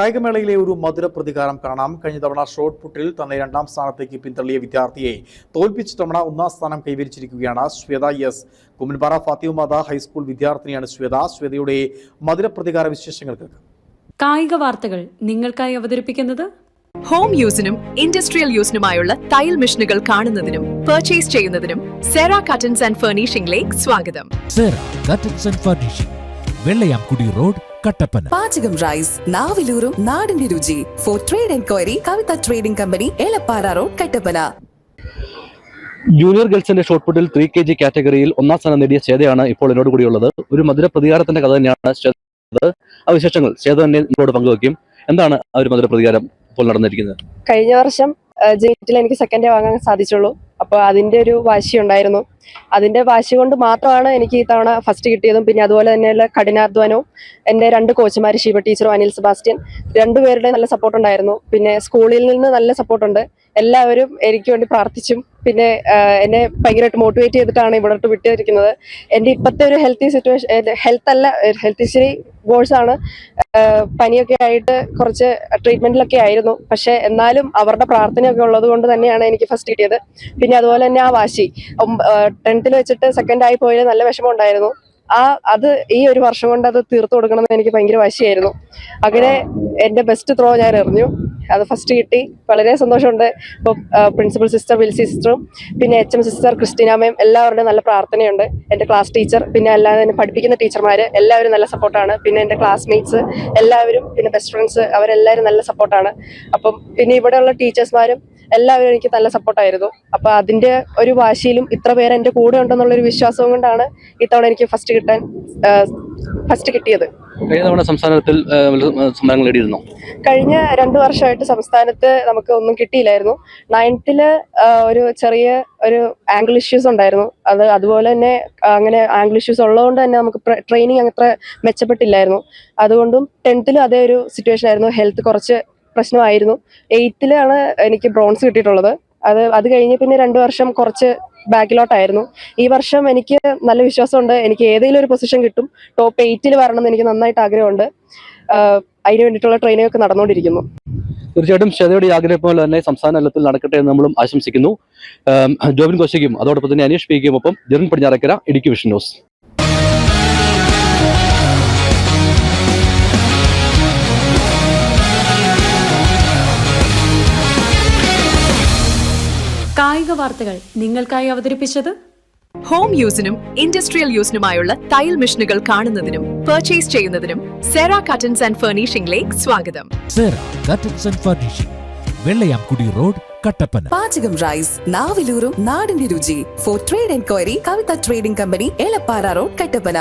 കായികമേളയിലെ ഒരു മധുര പ്രതികാരം കാണാം. കഴിഞ്ഞ തവണ ഷോട്ട് പുട്ടിൽ തന്നെ രണ്ടാം സ്ഥാനത്തേക്ക് പിന്തള്ളിയ വിദ്യാർത്ഥിയെ തോൽപ്പിച്ച തവണ ഒന്നാം സ്ഥാനം കൈവരിച്ചിരിക്കുകയാണ് Shweta. S Kummanpara Fathimamatha high school വിദ്യാർത്ഥിനിയാണ് ശ്വേത. ശ്വേതയുടെ മധുര പ്രതികാര വിശേഷങ്ങൾ കേൾക്കാം. കായിക വാർത്തകൾ നിങ്ങൾക്കായി അവതരിപ്പിക്കുന്നത് ഹോം യൂസിനും ഇൻഡസ്ട്രിയൽ യൂസിനുമായുള്ള തയ്യൽ മെഷീനുകൾ കാണുന്നതിനും പർച്ചേസ് ചെയ്യുന്നതിനും സെറ കട്ടൻസ് ആൻഡ് ഫർണിഷിംഗിലേക്ക് സ്വാഗതം. Sera curtains and furnishing Vellayamkudi road Kattappana. പാചകം റൈസ് നാവിലൂറും നാടിന്റെ രുചി. For trade enquiry Kavitha trading company Elappara road Kattappana. Junior ഗേൾസിന്റെ shot പുട്ടിൽ ത്രീ കെ ജി കാറ്റഗറിയിൽ ഒന്നാം സ്ഥാനം നേടിയ ശ്വേതയാണ് ഇപ്പോൾ എന്നോട് കൂടിയുള്ളത്. ഒരു മധുര പ്രതികാരത്തിന്റെ കഥ തന്നെയാണ് ശ്വേത. ആ വിശേഷങ്ങൾ ശ്വേത തന്നെ എന്നോട് പങ്കുവയ്ക്കും എന്താണ് ആ ഒരു മധുര പ്രതികാരം ഇപ്പോൾ നടന്നിരിക്കുന്നത്? കഴിഞ്ഞ വർഷം ജെയിറ്റിൽ എനിക്ക് സെക്കൻഡ് വാങ്ങാൻ സാധിച്ചുള്ളൂ. അപ്പോൾ അതിന്റെ ഒരു വാശി ഉണ്ടായിരുന്നു അതിന്റെ വാശി കൊണ്ട് മാത്രമാണ് എനിക്ക് ഈ തവണ ഫസ്റ്റ് കിട്ടിയതും. പിന്നെ അതുപോലെ തന്നെയുള്ള കഠിനാധ്വാനവും എന്റെ രണ്ട് കോച്ചുമാർ ഷീബ ടീച്ചറും അനിൽ സെബാസ്റ്റ്യൻ രണ്ടുപേരുടെ നല്ല സപ്പോർട്ട് ഉണ്ടായിരുന്നു. പിന്നെ സ്കൂളിൽ നിന്ന് നല്ല സപ്പോർട്ടുണ്ട് എല്ലാവരും എനിക്ക് വേണ്ടി പ്രാർത്ഥിച്ചും പിന്നെ എന്നെ ഭയങ്കരമായിട്ട് മോട്ടിവേറ്റ് ചെയ്തിട്ടാണ് ഇവിടോട്ട് വിട്ടിരിക്കുന്നത്. എന്റെ ഇപ്പോഴത്തെ ഒരു ഹെൽത്തി സിറ്റുവേഷൻ ഹെൽത്ത് അല്ല ഹെൽത്ത് ഇച്ചിരി ഗോൾസ് ആണ്. പനിയൊക്കെ ആയിട്ട് കുറച്ച് ട്രീറ്റ്മെന്റിലൊക്കെ ആയിരുന്നു. പക്ഷെ എന്നാലും അവരുടെ പ്രാർത്ഥനയൊക്കെ ഉള്ളത് കൊണ്ട് തന്നെയാണ് എനിക്ക് ഫസ്റ്റ് കിട്ടിയത്. പിന്നെ അതുപോലെ തന്നെ ആ വാശി. ടെൻത്തിൽ വെച്ചിട്ട് സെക്കൻഡ് ആയി പോയത് നല്ല വിഷമം ഉണ്ടായിരുന്നു ആ അത് ഈ ഒരു വർഷം കൊണ്ട് അത് തീർത്തു കൊടുക്കണമെന്ന് എനിക്ക് ഭയങ്കര വാശിയായിരുന്നു. അങ്ങനെ എന്റെ ബെസ്റ്റ് ത്രോ ഞാൻ എറിഞ്ഞു. അത് ഫസ്റ്റ് കിട്ടി. വളരെ സന്തോഷമുണ്ട്. ഇപ്പൊ പ്രിൻസിപ്പൽ സിസ്റ്റർ വിൽസി സിസ്റ്ററും പിന്നെ എച്ച് എം സിസ്റ്റർ ക്രിസ്റ്റീന എല്ലാവരുടെയും നല്ല പ്രാർത്ഥനയുണ്ട്. എന്റെ ക്ലാസ് ടീച്ചർ പിന്നെ അല്ലാതെ എന്നെ പഠിപ്പിക്കുന്ന ടീച്ചർമാർ എല്ലാവരും നല്ല സപ്പോർട്ടാണ് പിന്നെ എന്റെ ക്ലാസ്മേറ്റ്സ് എല്ലാവരും പിന്നെ ബെസ്റ്റ് ഫ്രണ്ട്സ് അവരെല്ലാവരും നല്ല സപ്പോർട്ടാണ് അപ്പം പിന്നെ ഇവിടെയുള്ള ടീച്ചേഴ്സ്മാരും എല്ലാവരും എനിക്ക് നല്ല സപ്പോർട്ടായിരുന്നു അപ്പൊ അതിന്റെ ഒരു വാശിയിലും ഇത്ര പേര് എന്റെ കൂടെ ഉണ്ടെന്നുള്ള ഒരു വിശ്വാസവും കൊണ്ടാണ് ഇത്തവണ എനിക്ക് ഫസ്റ്റ് കിട്ടാൻ ഫസ്റ്റ് കിട്ടിയത്. കഴിഞ്ഞ തവണ സംസ്ഥാനത്തിൽ സംസ്ഥാനങ്ങൾ നേടിയിരുന്നോ? കഴിഞ്ഞ രണ്ടു വർഷമായിട്ട് സംസ്ഥാനത്ത് നമുക്ക് ഒന്നും കിട്ടിയില്ലായിരുന്നു. നയൻത്തിൽ ഒരു ചെറിയ ഒരു ആംഗിൾ ഇഷ്യൂസ് ഉണ്ടായിരുന്നു. അത് അതുപോലെ തന്നെ അങ്ങനെ ആംഗിൾ ഇഷ്യൂസ് ഉള്ളതുകൊണ്ട് തന്നെ നമുക്ക് ട്രെയിനിങ് അത്ര മെച്ചപ്പെട്ടില്ലായിരുന്നു. അതുകൊണ്ടും ടെൻത്തിലും അതേ ഒരു സിറ്റുവേഷൻ ആയിരുന്നു. ഹെൽത്ത് കുറച്ച് പ്രശ്നമായിരുന്നു. എയ്ത്തിലാണ് എനിക്ക് ബ്രോൺസ് കിട്ടിയിട്ടുള്ളത്. അത് അത് കഴിഞ്ഞ് പിന്നെ രണ്ടു വർഷം കുറച്ച് ബാക്കിലോട്ടായിരുന്നു. ഈ വർഷം എനിക്ക് നല്ല വിശ്വാസമുണ്ട്. എനിക്ക് ഏതെങ്കിലും ഒരു പൊസിഷൻ കിട്ടും. ടോപ്പ് എയ്റ്റിൽ വരണം എന്ന് എനിക്ക് നന്നായിട്ട് ആഗ്രഹമുണ്ട്. അതിന് വേണ്ടിയിട്ടുള്ള ട്രെയിനിങ് ഒക്കെ നടന്നുകൊണ്ടിരിക്കുന്നു. തീർച്ചയായിട്ടും ശ്വേതയുടെ ആഗ്രഹം പോലെ തന്നെ സംസ്ഥാന തലത്തിൽ നടക്കട്ടെ എന്ന് നമ്മളും ആശംസിക്കുന്നു. ജോബിൻ കോശയ്ക്കും അതോടൊപ്പം തന്നെ അനീഷ് പിക്കും ഒപ്പം ജെറിൻ പടിഞ്ഞാറക്കര ഇടുക്കി വിഷൻ ന്യൂസ്. കായിക വാർത്തകൾ നിങ്ങൾക്കായി അവതരിപ്പിച്ചത് ഹോം യൂസിനും ഇൻഡസ്ട്രിയൽ യൂസിനുമായുള്ള തയ്യൽ മെഷീനുകൾ കാണുന്നതിനും പർച്ചേസ് ചെയ്യുന്നതിനും സെറാ കട്ടൻസ് ആൻഡ് ഫർണിഷിംഗിലേക്ക് സ്വാഗതം. Sera curtains and furnishing Vellayamkudi road Kattappana. Pachakam rice നാവിലൂറും നാടിന്റെ രുചി. For trade enquiry Kavitha trading company Elappara road Kattappana.